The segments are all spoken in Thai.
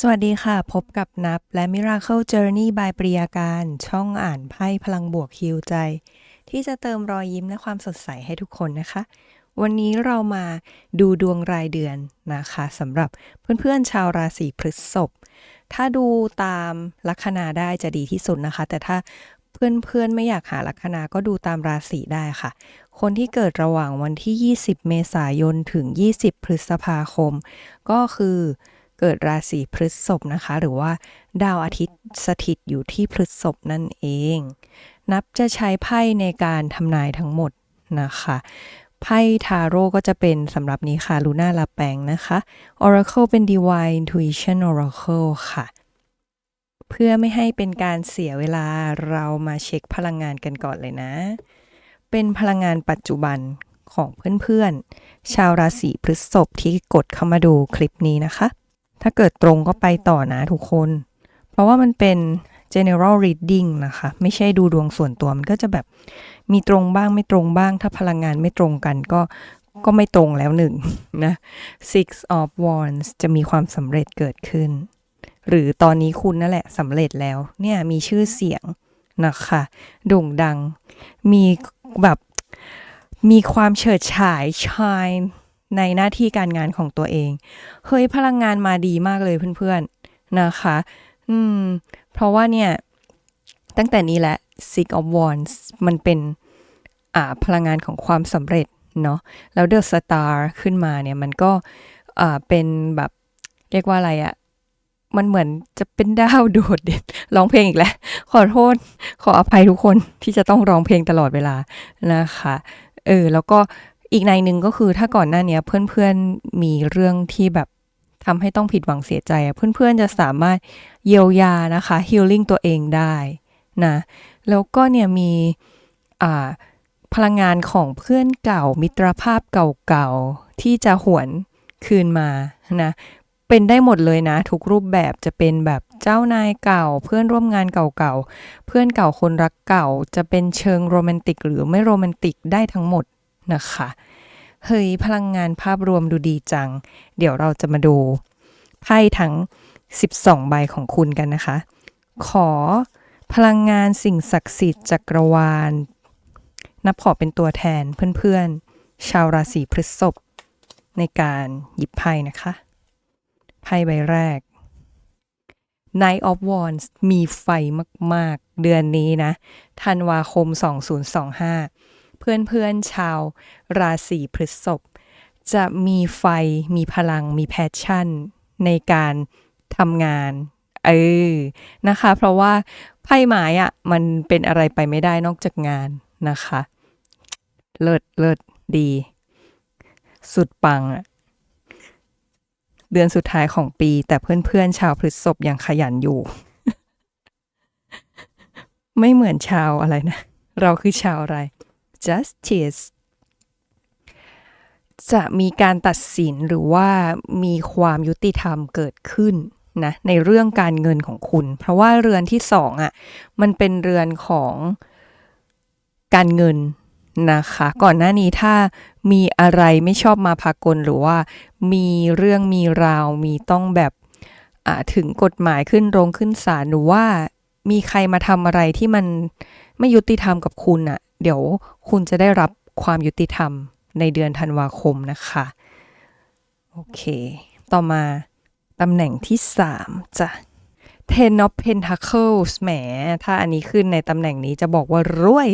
สวัสดีค่ะ พบกับนับและ Miracle Journey by ปริยาการ ช่องอ่านไพ่พลังบวกฮิวใจ ที่จะเติมรอยยิ้มและความสดใสให้ทุกคนนะคะ วันนี้เรามาดูดวงรายเดือนนะคะสำหรับเพื่อนๆชาวราศีพฤษภถ้าดูตามลัคนาได้จะดีที่สุดนะคะ แต่ถ้าเพื่อนๆไม่อยากหาลัคนาก็ดูตามราศีได้ค่ะ คนที่เกิดระหว่างวันที่ 20 เมษายนถึง 20 พฤษภาคม ก็คือ เกิดราศีพฤษภนะคะ หรือว่าดาวอาทิตย์สถิตอยู่ที่พฤษภนั่นเอง นับจะใช้ไพ่ในการทำนายทั้งหมดนะคะ ไพ่ทาโร่ก็จะเป็นสำหรับนี้ค่ะลูน่าลาแปงนะคะ Oracle เป็น Divine Intuition Oracle ค่ะ เพื่อไม่ให้เป็นการเสียเวลาเรามาเช็คพลังงานกันก่อนเลยนะ เป็นพลังงานปัจจุบันของเพื่อนๆ ชาวราศีพฤษภที่กดเข้ามาดูคลิปนี้นะคะ ถ้าเกิดตรงก็ไปต่อนะทุกคน เพราะว่ามันเป็น general reading นะคะ ไม่ใช่ดูดวงส่วนตัว มันก็จะแบบมีตรงบ้างไม่ตรงบ้าง ถ้าพลังงานไม่ตรงกันก็ก็ไม่ตรงแล้วหนึ่งนะ six of wands จะมีความสำเร็จเกิดขึ้น หรือตอนนี้คุณนั่นแหละสำเร็จแล้ว เนี่ยมีชื่อเสียงนะคะโด่งดัง มีแบบมีความเฉิดฉายชาย ในหน้าที่การงานของตัวเอง เฮ้ยพลังงานมาดีมากเลยเพื่อนๆนะคะ อืม เพราะว่าเนี่ย ตั้งแต่นี้แหละ Six of Wands มันเป็นอ่าพลังงานของความสำเร็จเนาะแล้ว The Star ขึ้นมาเนี่ยมันก็อ่าเป็นแบบเรียกว่าอะไรอะมันเหมือนจะเป็นดาวโดดเด่นร้องเพลงอีกแล้ว ขอโทษ ขออภัยทุกคนที่จะต้องร้องเพลงตลอดเวลานะคะ เออ แล้วก็ อีกในหนึ่งก็คือถ้าก่อนหน้านี้เพื่อนๆมีเรื่องที่แบบทำให้ต้องผิดหวังเสียใจอะเพื่อนๆจะสามารถเยียวยานะคะ healing ตัวเองได้นะแล้วก็เนี่ยมีอ่าพลังงานของเพื่อนเก่ามิตรภาพเก่าๆ ที่จะหวนคืนมานะเป็นได้หมดเลยนะ ทุกรูปแบบจะเป็นแบบเจ้านายเก่า เพื่อนร่วมงานเก่าๆ เพื่อนเก่าคนรักเก่า จะเป็นเชิงโรแมนติกหรือไม่โรแมนติกได้ทั้งหมดนะคะ เฮ้ยพลังงานภาพรวมดูดีจัง เดี๋ยวเราจะมาดูไพ่ทั้ง 12 ใบของคุณกันนะคะ ขอพลังงานสิ่งศักดิ์สิทธิ์จักรวาล นับขอเป็นตัวแทนเพื่อนๆ ชาวราศีพฤษภในการหยิบไพ่นะคะไพ่ใบแรก Night of Wands มีไฟมาก ๆ เดือนนี้นะ ธันวาคม 2025 เพื่อนๆชาว ราศีพฤษภจะมีไฟมีพลังมีแพชชั่น ในการทำงานเออนะคะ เพราะว่าไพ่ไม้อะมันเป็นอะไรไปไม่ได้นอกจากงานนะคะ เลิศเลิศดี สุดปังอะเดือนสุดท้ายของปี แต่เพื่อนๆชาวพฤษภยังขยันอยู่ ไม่เหมือนชาวอะไรนะ เราคือชาวอะไร justice จะมีการตัดสินหรือว่ามีความยุติธรรมเกิดขึ้นนะในเรื่องการเงินของคุณ เพราะว่าเรือนที่สองอะ่ะมันเป็นเรือนของการเงินนะคะ ก่อนหน้านี้ถ้ามีอะไรไม่ชอบมาพากลหรือว่ามีเรื่องมีราวมีต้องแบบถึงกฎหมายขึ้นโรงขึ้นศาลหรือว่ามีใครมาทำอะไรที่มันไม่ยุติธรรมกับคุณอะ่ะ เดี๋ยวคุณจะได้รับความยุติธรรมในเดือนธันวาคมนะคะ โอเค ต่อมาตำแหน่งที่ 3จ้ะ Ten of Pentacles แหม ถ้าอันนี้ขึ้นในตำแหน่งนี้จะบอกว่ารวย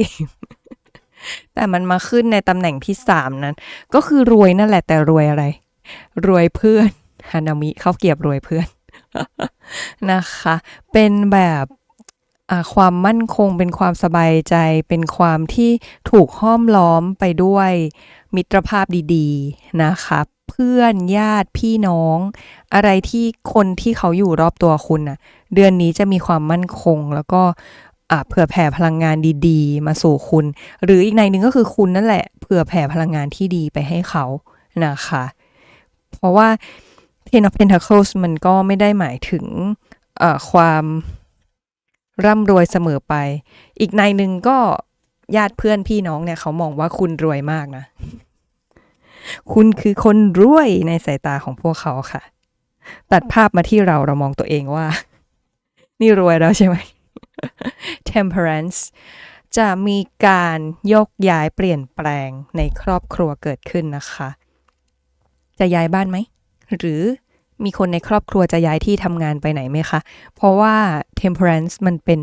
แต่มันมาขึ้นในตำแหน่งที่ 3 นั้น ก็คือรวยนั่นแหละแต่รวยอะไร รวยเพื่อนฮานามิเขาเกียบรวยเพื่อน นะคะ เป็นแบบ ความมั่นคงเป็นความสบายใจ เป็นความที่ถูกห้อมล้อมไปด้วยมิตรภาพดีๆนะคะเพื่อนญาติพี่น้อง อะไรที่คนที่เขาอยู่รอบตัวคุณน่ะเดือนนี้จะมีความมั่นคงแล้วก็เผื่อแผ่พลังงานดีๆ มาสู่คุณ หรืออีกในหนึ่งก็คือคุณนั่นแหละเผื่อแผ่พลังงานที่ดีไปให้เขานะคะ เพราะว่า Ten of Pentacles มันก็ไม่ได้หมายถึงความ ร่ำรวยเสมอไป อีกในหนึ่งก็ญาติเพื่อนพี่น้องเนี่ยเขามองว่าคุณรวยมากนะ คุณคือคนรวยในสายตาของพวกเขาค่ะ ตัดภาพมาที่เราเรามองตัวเองว่า นี่รวยแล้วใช่ไหม temperance จะมีการยกย้ายเปลี่ยนแปลงในครอบครัวเกิดขึ้นนะคะ จะย้ายบ้านไหม หรือ มีคนในครอบครัวจะย้ายที่ทำงานไปไหนไหมคะ เพราะว่า temperance มันเป็น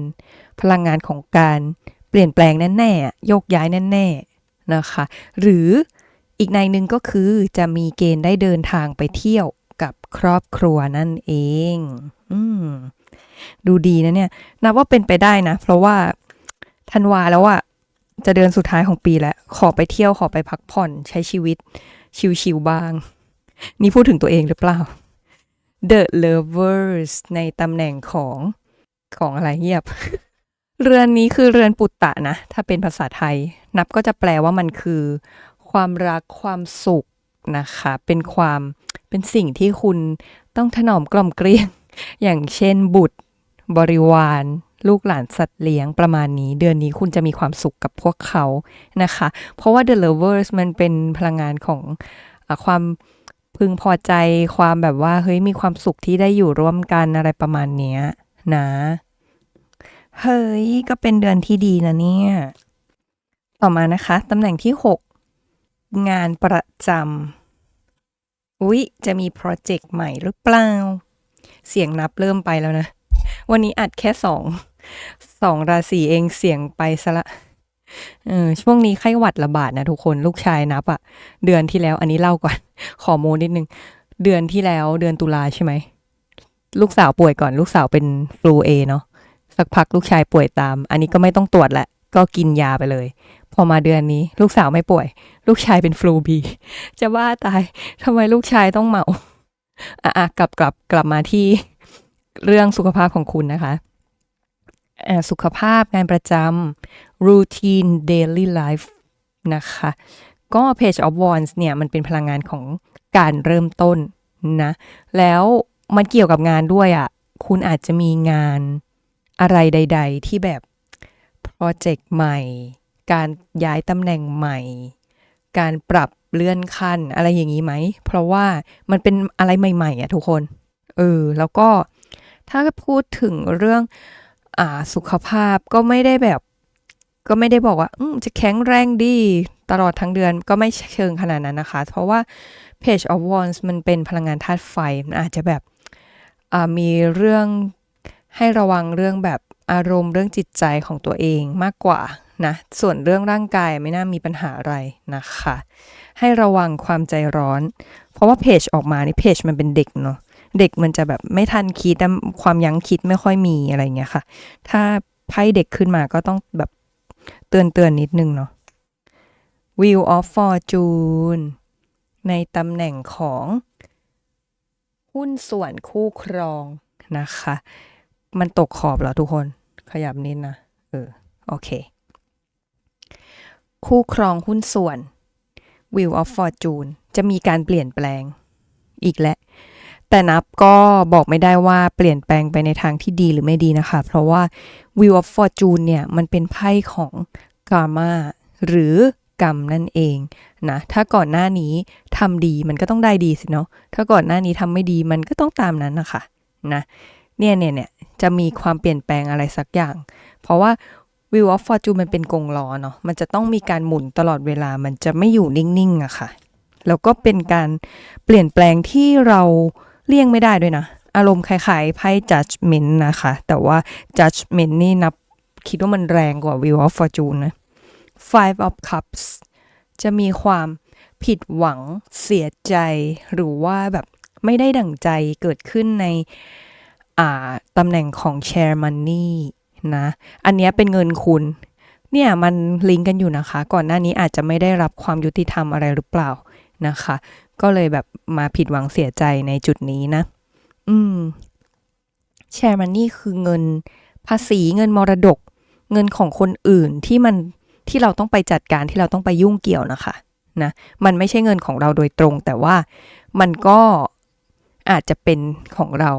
พลังงานของการเปลี่ยนแปลงแน่ๆอะโยกย้ายแน่ๆนะคะ หรืออีกในหนึ่งก็คือจะมีเกณฑ์ได้เดินทางไปเที่ยวกับครอบครัวนั่นเอง อืม ดูดีนะเนี่ย นับว่าเป็นไปได้นะ เพราะว่าธันวาแล้วอะจะเดือนสุดท้ายของปีแล้ว ขอไปเที่ยวขอไปพักผ่อนใช้ชีวิต ชิวๆบ้าง นี่พูดถึงตัวเองหรือเปล่า The Lovers ในตำแหน่งของของอะไรเงียบ เรือนนี้คือเรือนปุตตะนะ ถ้าเป็นภาษาไทย นับก็จะแปลว่ามันคือ ความรักความสุขนะคะ เป็นความเป็นสิ่งที่คุณต้องถนอมกล่อมเกลี้ยง อย่างเช่นบุตร บริวาร ลูกหลานสัตว์เลี้ยงประมาณนี้ เดือนนี้คุณจะมีความสุขกับพวกเขานะคะ เพราะว่า The Lovers มันเป็นพลังงานของอความ พึงพอใจความแบบว่าเฮ้ยมีความสุขที่ได้อยู่ร่วมกันอะไรประมาณเนี้ยนะเฮ้ยก็เป็นเดือนที่ดีนะเนี่ย ต่อมานะคะตำแหน่งที่ 6 งานประจำอุ๊ย จะมีโปรเจกต์ใหม่หรือเปล่า เสียงนับเริ่มไปแล้วนะ วันนี้อัดแค่สองสองราศีเองเสียงไปซะละ เออช่วงนี้ไข้หวัดระบาดนะทุกคนลูกชายนับอะเดือนที่แล้วอันนี้เล่าก่อน ขอโมนิดนึง เดือนที่แล้วเดือนตุลาใช่ไหม ลูกสาวป่วยก่อน ลูกสาวเป็นฟลูเอเนาะสักพักลูกชายป่วยตาม อันนี้ก็ไม่ต้องตรวจแหละ ก็กินยาไปเลย พอมาเดือนนี้ ลูกสาวไม่ป่วย ลูกชายเป็นฟลูบีจะว่าตายทำไมลูกชายต้องเมาอะอะกลับกลับกลับมาที่เรื่องสุขภาพของคุณนะคะสุขภาพงานประจำ routine daily life นะคะ ก็ page of wands เนี่ย มันเป็นพลังงานของการเริ่มต้นนะ แล้วมันเกี่ยวกับงานด้วยอะ่ะ คุณอาจจะมีงานอะไรใด ๆ ที่แบบ โปรเจกต์ใหม่ การย้ายตำแหน่งใหม่ การปรับเลื่อนขั้นอะไรอย่างนี้ไหม เพราะว่ามันเป็นอะไรใหม่ ๆอะทุกคน เออ แล้วก็ถ้าพูดถึงเรื่องอ่าสุขภาพก็ไม่ได้แบบ ก็ไม่ได้บอกว่าจะแข็งแรงดีตลอดทั้งเดือนก็ไม่เชิงขนาดนั้นนะคะ เพราะว่า Page of Wands มันเป็นพลังงานธาตุไฟ มันอาจจะแบบมีเรื่องให้ระวังเรื่องแบบอารมณ์เรื่องจิตใจของตัวเองมากกว่านะส่วนเรื่องร่างกายไม่น่ามีปัญหาอะไรนะคะ ให้ระวังความใจร้อน เพราะว่าเพจออกมานี่เพจมันเป็นเด็กเนาะเด็กมันจะแบบไม่ทันคิดแต่ความยั้งคิดไม่ค่อยมีอะไรเงี้ยค่ะ ถ้าไพ่เด็กขึ้นมาก็ต้องแบบ เตือนเตือนนิดนึงเนาะ Wheel of Fortune ในตำแหน่งของหุ้นส่วนคู่ครองนะคะ มันตกขอบแล้วทุกคน ขยับนิดนะ เออ โอเค คู่ครองหุ้นส่วน Wheel of Fortune จะมีการเปลี่ยนแปลง อีกแล้ว แต่นับก็บอกไม่ได้ว่าเปลี่ยนแปลงไปในทางที่ดีหรือไม่ดีนะคะ เพราะว่า Wheel of Fortune เนี่ย มันเป็นไพ่ของกามาหรือกรรมนั่นเองนะ ถ้าก่อนหน้านี้ทำดีมันก็ต้องได้ดีสิเนาะ ถ้าก่อนหน้านี้ทำไม่ดีมันก็ต้องตามนั้นนะคะนะ เนี่ยเนี่ยเนี่ยจะมีความเปลี่ยนแปลงอะไรสักอย่าง เพราะว่า Wheel of Fortune มันเป็นกงล้อเนาะ มันจะต้องมีการหมุนตลอดเวลา มันจะไม่อยู่นิ่งๆอะค่ะ แล้วก็เป็นการเปลี่ยนแปลงที่เรา เลี่ยงไม่ได้ด้วยนะ อารมณ์คล้ายๆไพ่ judgment นะคะ แต่ว่า judgment นี่นับคิดว่ามันแรงกว่า Wheel of Fortune นะ Five of Cups จะมีความผิดหวังเสียใจ หรือว่าแบบไม่ได้ดั่งใจเกิดขึ้นในอ่าตำแหน่งของ Share Money นะ อันนี้เป็นเงินคุณเนี่ยมันลิงก์กันอยู่นะคะ ก่อนหน้านี้อาจจะไม่ได้รับความยุติธรรมอะไรหรือเปล่านะคะ ก็เลยแบบมาผิดหวังเสียใจในจุดนี้นะ อืมแชร์มันนี่คือเงินภาษีเงินมรดก เงินของคนอื่นที่มันที่เราต้องไปจัดการที่เราต้องไปยุ่งเกี่ยวนะคะนะมันไม่ใช่เงินของเราโดยตรง แต่ว่ามันก็อาจจะเป็นของเรา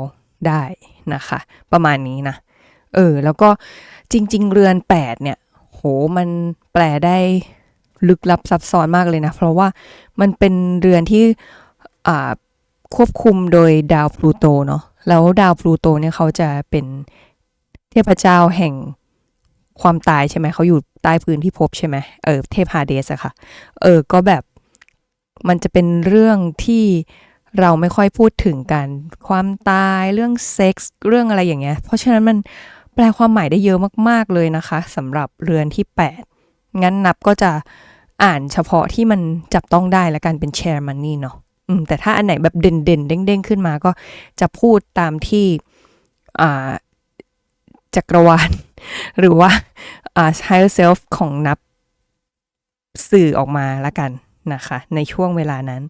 ได้นะคะ ประมาณนี้นะ เออ แล้วก็จริง ๆ เรือนแปดเนี่ย โหมันแปลได้ ลึกลับซับซ้อนมากเลยนะ เพราะว่ามันเป็นเรือนที่ควบคุมโดยดาวพลูโตเนาะแล้วดาวพลูโตเนี่ยเขาจะเป็นเทพเจ้าแห่งความตายใช่ไหมเขาอยู่ใต้พื้นที่ภพใช่ไหมเออเทพฮาเดสอะค่ะเออก็แบบมันจะเป็นเรื่องที่เราไม่ค่อยพูดถึงกันความตายเรื่องเซ็กส์เรื่องอะไรอย่างเงี้ย เพราะฉะนั้นมันแปลความหมายได้เยอะมาก ๆ เลยนะคะสำหรับเรือนที่ 8 งั้นนับก็จะ อ่านเฉพาะที่มันจับต้องได้และกันเป็นแชร์มันนี่เนาะอืมแต่ถ้าอันไหนแบบเด่นๆเด้งๆขึ้นมาก็จะพูดตามที่อ่าจักรวาล หรือว่าอ่า higher self ของนับสื่อออกมาละกันนะคะ ในช่วงเวลานั้น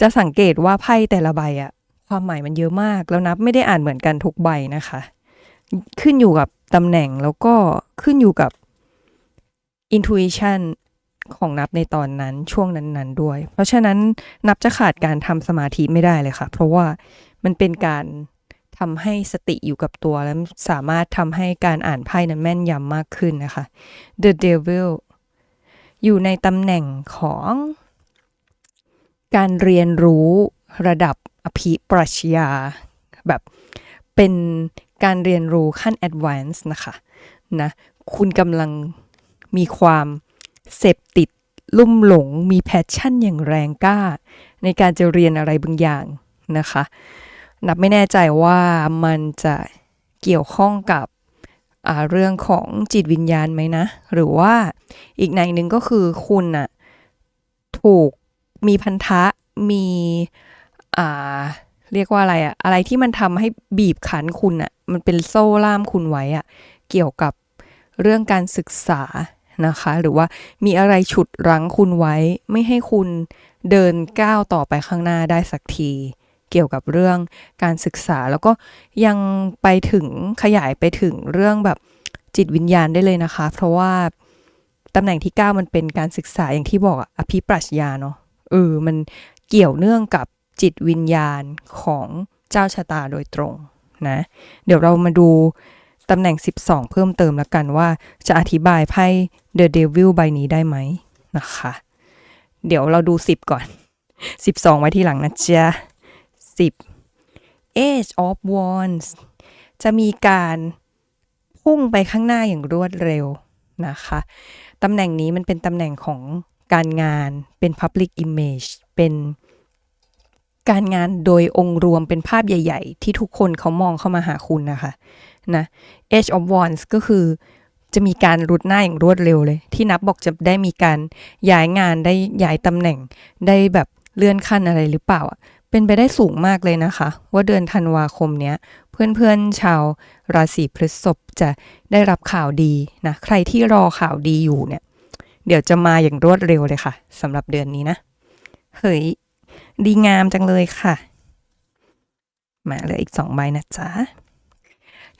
จะสังเกตว่าไพ่แต่ละใบอะความหมายมันเยอะมาก แล้วนับไม่ได้อ่านเหมือนกันทุกใบนะคะ ขึ้นอยู่กับตำแหน่งแล้วก็ขึ้นอยู่กับ intuition ของนับในตอนนั้นช่วงนั้นๆด้วย เพราะฉะนั้นนับจะขาดการทำสมาธิไม่ได้เลยค่ะ เพราะว่ามันเป็นการทำให้สติอยู่กับตัวและสามารถทำให้การอ่านไพ่นั้นแม่นยำมากขึ้นนะคะ The Devil อยู่ในตำแหน่งของการเรียนรู้ระดับอภิปรัชญาแบบเป็นการเรียนรู้ขั้น advance นะคะนะคุณกำลังมีความ เสพติด ลุ่มหลง มีแพชชั่นอย่างแรงกล้า ในการจะเรียนอะไรบางอย่างนะคะ นับไม่แน่ใจว่ามันจะเกี่ยวข้องกับเรื่องของจิตวิญญาณไหมนะ หรือว่าอีกในหนึ่งก็คือคุณน่ะถูกมีพันธะมีอ่าเรียกว่าอะไรอะอะไรที่มันทำให้บีบขันคุณอะมันเป็นโซ่ล่ามคุณไว้อะเกี่ยวกับเรื่องการศึกษา นะคะ หรือว่ามีอะไรฉุดรั้งคุณไว้ ไม่ให้คุณเดินก้าวต่อไปข้างหน้าได้สักที เกี่ยวกับเรื่องการศึกษาแล้วก็ยังไปถึงขยายไปถึงเรื่องแบบจิตวิญญาณได้เลยนะคะ เพราะว่าตำแหน่งที่ 9 มันเป็นการศึกษาอย่างที่บอกอภิปรัชญาเนาะเออมันเกี่ยวเนื่องกับจิตวิญญาณของเจ้าชะตาโดยตรงนะ เดี๋ยวเรามาดู ตำแหน่ง 12 เพิ่มเติมแล้วกันว่าจะอธิบายไพ่ The Devil ใบนี้ได้ไหมนะคะ เดี๋ยวเราดู 10 ก่อน 12 ไว้ที่หลังนะจ๊ะ10 Age of Wands จะมีการพุ่งไปข้างหน้าอย่างรวดเร็วนะคะ ตำแหน่งนี้มันเป็นตำแหน่งของการงานเป็น Public Image เป็นการงานโดยองค์รวมเป็นภาพใหญ่ ๆ ที่ทุกคนเขามองเข้ามาหาคุณนะคะ นะ Age of Wands ก็คือจะมีการรุดหน้าอย่างรวดเร็วเลย ที่นับบอกจะได้มีการย้ายงานได้ย้ายตำแหน่ง ได้แบบเลื่อนขั้นอะไรหรือเปล่า เป็นไปได้สูงมากเลยนะคะ ว่าเดือนธันวาคมเนี้ย เพื่อนๆชาวราศีพฤษภจะได้รับข่าวดีนะ ใครที่รอข่าวดีอยู่เนี่ย เดี๋ยวจะมาอย่างรวดเร็วเลยค่ะสำหรับเดือนนี้นะ เฮ้ย ดีงามจังเลยค่ะ มาเหลืออีกสองใบนะจ๊ะ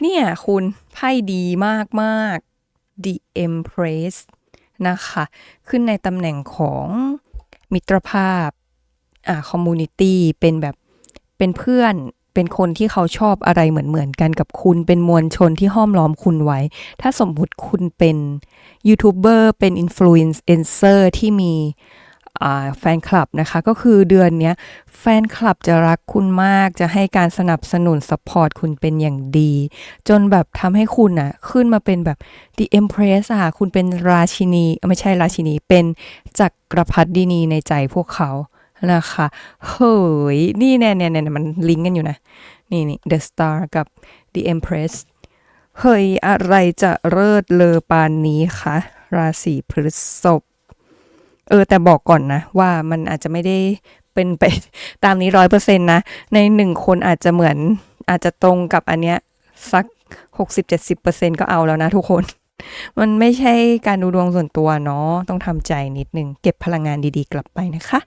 เนี่ยคุณไพ่ดีมากมาก The Empress นะคะ ขึ้นในตำแหน่งของมิตรภาพอ่าคอมมูนิตี้เป็นแบบเป็นเพื่อนเป็นคนที่เขาชอบอะไรเหมือนเหมือนกันกับคุณเป็นมวลชนที่ห้อมล้อมคุณไว้ ถ้าสมมุติคุณเป็นยูทูบเบอร์เป็นอินฟลูเอนเซอร์ที่มี แฟนคลับนะคะ ก็คือเดือนนี้แฟนคลับจะรักคุณมาก จะให้การสนับสนุนสปอร์ตคุณเป็นอย่างดี จนแบบทำให้คุณอะขึ้นมาเป็นแบบ The Empress อะคุณเป็นราชินี ไม่ใช่ราชินี เป็นจักรพรรดินีในใจพวกเขานะคะเฮ้ย นี่แน่ๆๆมันลิงก์กันอยู่นะ นี่นี่ The Star กับ The Empress เฮ้ย อะไรจะเลิศเลอปานนี้คะ ราศีพฤษภ เออแต่บอกก่อนนะ ว่ามันอาจจะไม่ได้เป็นไปตามนี้ร้อยเปอร์เซ็นต์นะ ในหนึ่งคนอาจจะเหมือนอาจจะตรงกับอันเนี้ยสักหกสิบเจ็ดสิบเปอร์เซ็นก็เอาแล้วนะทุกคน มันไม่ใช่การดูดวงส่วนตัวเนาะต้องทำใจนิดนึง เก็บพลังงานดีๆ กลับไปนะคะ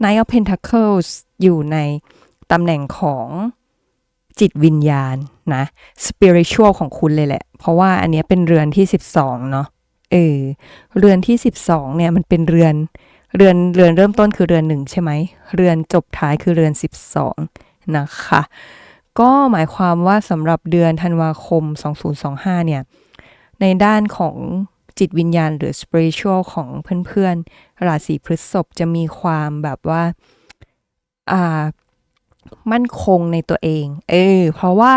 Knight of Pentacles อยู่ในตำแหน่งของจิตวิญญาณนะ spiritual ของคุณเลยแหละ เพราะว่าอันนี้เป็นเรือนที่ 12 เนาะ เออเรือนที่ 12เนี่ยมันเป็นเรือนเรือนเรือนเริ่มต้นคือเรือนหนึ่งใช่ไหมเรือนจบท้ายคือเรือน 12 นะคะ ก็หมายความว่าสำหรับเดือนธันวาคม 2025 เนี่ย ในด้านของจิตวิญญาณหรือ spiritual ของเพื่อนๆ ราศีพฤษภจะมีความแบบว่า อ่า มั่นคงในตัวเอง เออ เพราะว่า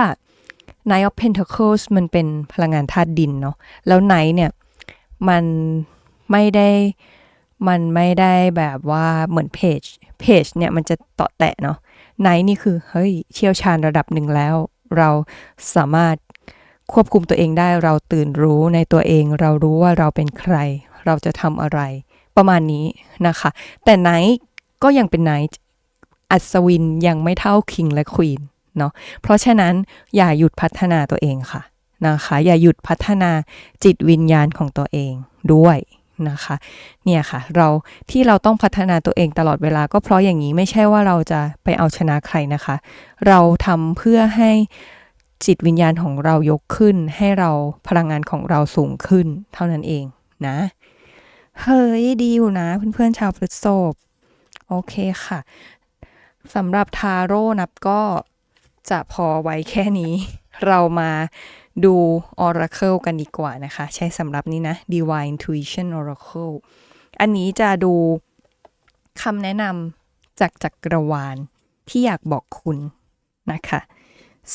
Knight of Pentacles มันเป็นพลังงานธาตุดินเนาะ แล้ว Knight เนี่ย มันไม่ได้มันไม่ได้แบบว่าเหมือนเพจเพจเนี่ยมันจะตาะแตะเนาะ Knight นี่คือเฮ้ยเชี่ยวชาญระดับหนึ่งแล้ว เราสามารถควบคุมตัวเองได้เราตื่นรู้ในตัวเอง เรารู้ว่าเราเป็นใคร เราจะทำอะไร ประมาณนี้นะคะ แต่ Knight ก็ยังเป็น Knight อัศวินยังไม่เท่าคิงและควีนเนาะเพราะฉะนั้นอย่าหยุดพัฒนาตัวเองค่ะ นะคะ อย่าหยุดพัฒนาจิตวิญญาณของตัวเองด้วยนะคะเนี่ยค่ะเราที่เราต้องพัฒนาตัวเองตลอดเวลาก็เพราะอย่างนี้ไม่ใช่ว่าเราจะไปเอาชนะใครนะคะ เราทำเพื่อให้จิตวิญญาณของเรายกขึ้น ให้เราพลังงานของเราสูงขึ้นเท่านั้นเองนะเฮ้ยดีอยู่นะเพื่อนๆชาวพฤษภโอเคค่ะสำหรับทาโร่นับก็จะพอไว้แค่นี้ เรามา ดู Oracle กันดีกว่านะคะ ใช้สำหรับนี้นะ Divine Intuition Oracle อันนี้จะดูคำแนะนำจากจักรวาลที่อยากบอกคุณนะคะ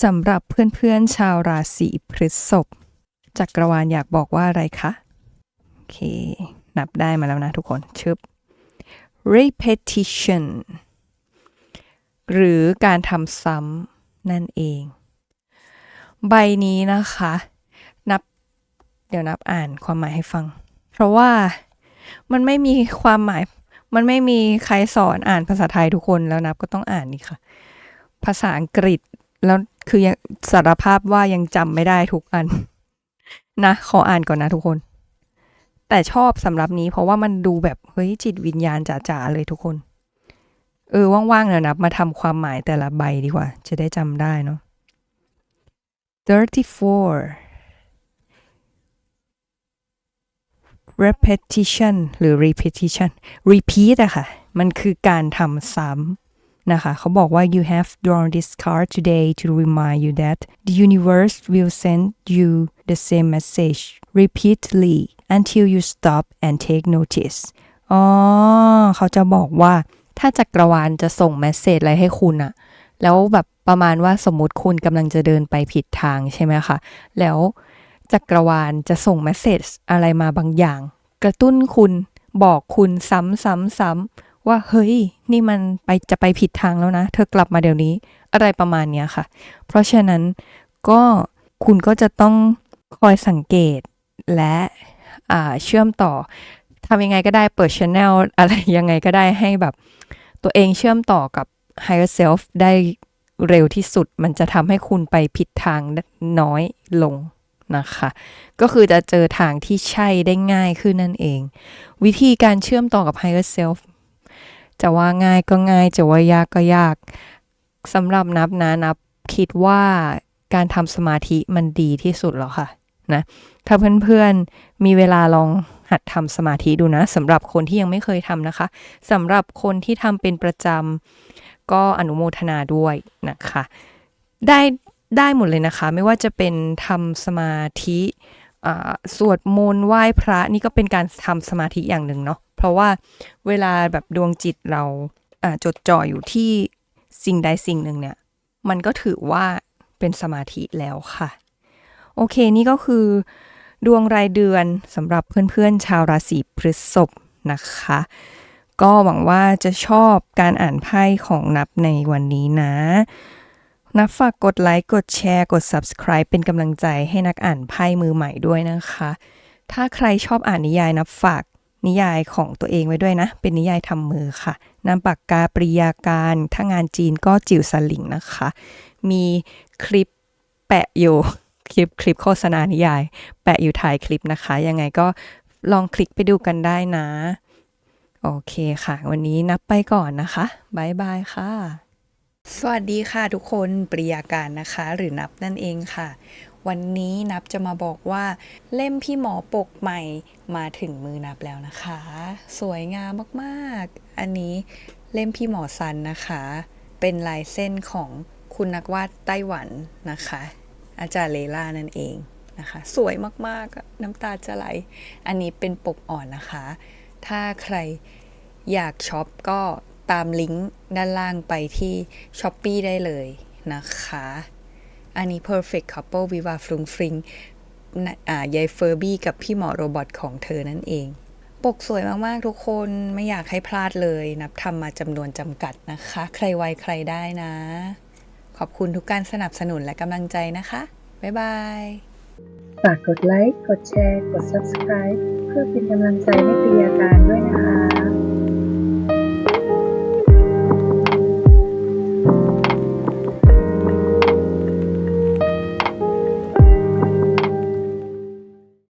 สำหรับเพื่อนๆชาวราศีพฤษภจักรวาลอยากบอกว่าอะไรคะ โอเค นับได้มาแล้วนะทุกคนชึบ repetition หรือการทำซ้ำนั่นเอง ใบนี้นะคะ นับ เดี๋ยวนับอ่านความหมายให้ฟัง เพราะว่ามันไม่มีความหมาย มันไม่มีใครสอนอ่านภาษาไทยทุกคนแล้วนับก็ต้องอ่านนี่ค่ะ ภาษาอังกฤษแล้วคือยังสารภาพว่ายังจำไม่ได้ทุกอัน นะ ขออ่านก่อนนะทุกคน แต่ชอบสำหรับนี้เพราะว่ามันดูแบบ เฮ้ย จิตวิญญาณจ๋าๆเลยทุกคน เออ ว่างๆเดี๋ยวนับมาทำความหมายแต่ละใบดีกว่า จะได้จำได้เนาะ 34 repetition หรือ repetition repeat อะค่ะ มันคือการทำซ้ำนะคะ เขาบอกว่า you have drawn this card today to remind you that the universe will send you the same message repeatedly until you stop and take notice อ๋อ เขาจะบอกว่าถ้าจักรวาลจะส่งเมสเซจอะไรให้คุณอะ แล้วแบบประมาณว่าสมมติคุณกำลังจะเดินไปผิดทางใช่ไหมคะ แล้วจักรวาลจะส่งเมสเซจอะไรมาบางอย่าง กระตุ้นคุณบอกคุณซ้ำซ้ำซ้ำว่าเฮ้ย นี่มันไปจะไปผิดทางแล้วนะ เธอกลับมาเดี๋ยวนี้อะไรประมาณเนี้ยค่ะ เพราะฉะนั้นก็คุณก็จะต้องคอยสังเกตและเชื่อมต่อทำยังไงก็ได้เปิดช anel อะไรยังไงก็ได้ให้แบบ ตัวเองเชื่อมต่อกับ higher self ได้เร็วที่สุด มันจะทำให้คุณไปผิดทางน้อยลงนะคะ ก็คือจะเจอทางที่ใช่ได้ง่ายขึ้นนั่นเอง วิธีการเชื่อมต่อกับ higher self จะว่าง่ายก็ง่าย จะว่ายากก็ยากสำหรับนับนะนับคิดว่าการทำสมาธิมันดีที่สุดแล้วค่ะนะถ้าเพื่อนๆมีเวลาลองหัดทำสมาธิดูนะสำหรับคนที่ยังไม่เคยทำนะคะสำหรับคนที่ทำเป็นประจำ ก็อนุโมทนาด้วยนะคะ ได้ได้หมดเลยนะคะ ไม่ว่าจะเป็นทำสมาธิอ่าสวดมนต์ไหว้พระนี่ก็เป็นการทำสมาธิอย่างหนึ่งเนาะเพราะว่าเวลาแบบดวงจิตเราอ่าจดจ่ออยู่ที่สิ่งใดสิ่งหนึ่งเนี่ย มันก็ถือว่าเป็นสมาธิแล้วค่ะ โอเคนี่ก็คือ ดวงรายเดือนสำหรับเพื่อนๆชาวราศีพฤษภนะคะ ก็หวังว่าจะชอบการอ่านไพ่ของนับในวันนี้นะ นับฝากกดไลค์กดแชร์กด subscribe เป็นกำลังใจให้นักอ่านไพ่มือใหม่ด้วยนะคะ ถ้าใครชอบอ่านนิยายนับฝากนิยายของตัวเองไว้ด้วยนะ เป็นนิยายทำมือค่ะนามปากกาปริยาการถ้างานจีนก็จิ๋วสลิงนะคะ มีคลิปแปะอยู่คลิปคลิปโฆษณานิยาย แปะอยู่ท้ายคลิปนะคะ ยังไงก็ลองคลิกไปดูกันได้นะ โอเคค่ะ วันนี้นับไปก่อนนะคะบายบายค่ะ สวัสดีค่ะทุกคนปริยาการนะคะ หรือนับนั่นเองค่ะ วันนี้นับจะมาบอกว่า เล่มพี่หมอปกใหม่มาถึงมือนับแล้วนะคะ สวยงามมากๆ อันนี้เล่มพี่หมอซันนะคะ เป็นลายเส้นของคุณนักวาดไต้หวันนะคะ อาจารย์เลล่านั่นเองนะคะ สวยมากๆน้ำตาจะไหล อันนี้เป็นปกอ่อนนะคะ ถ้าใครอยากช็อปก็ตามลิงก์ด้านล่างไปที่ s h อ p e e ได้เลยนะคะ อันนี้ perfect couple วิวาฟรุงฟริงนะอ่ายายเฟอร์บี้กับพี่หมอโรบอทของเธอนั่นเอง ปกสวยมากๆทุกคนไม่อยากให้พลาดเลย นับทำมาจำนวนจำกัดนะคะ ใครไวใครได้นะ ขอบคุณทุกการสนับสนุนและกำลังใจนะคะ บ๊ายบาย ฝากกดไลค์ กดแชร์ กด Subscribe เพื่อเป็นกำลังใจให้ปริยาการด้วยนะคะ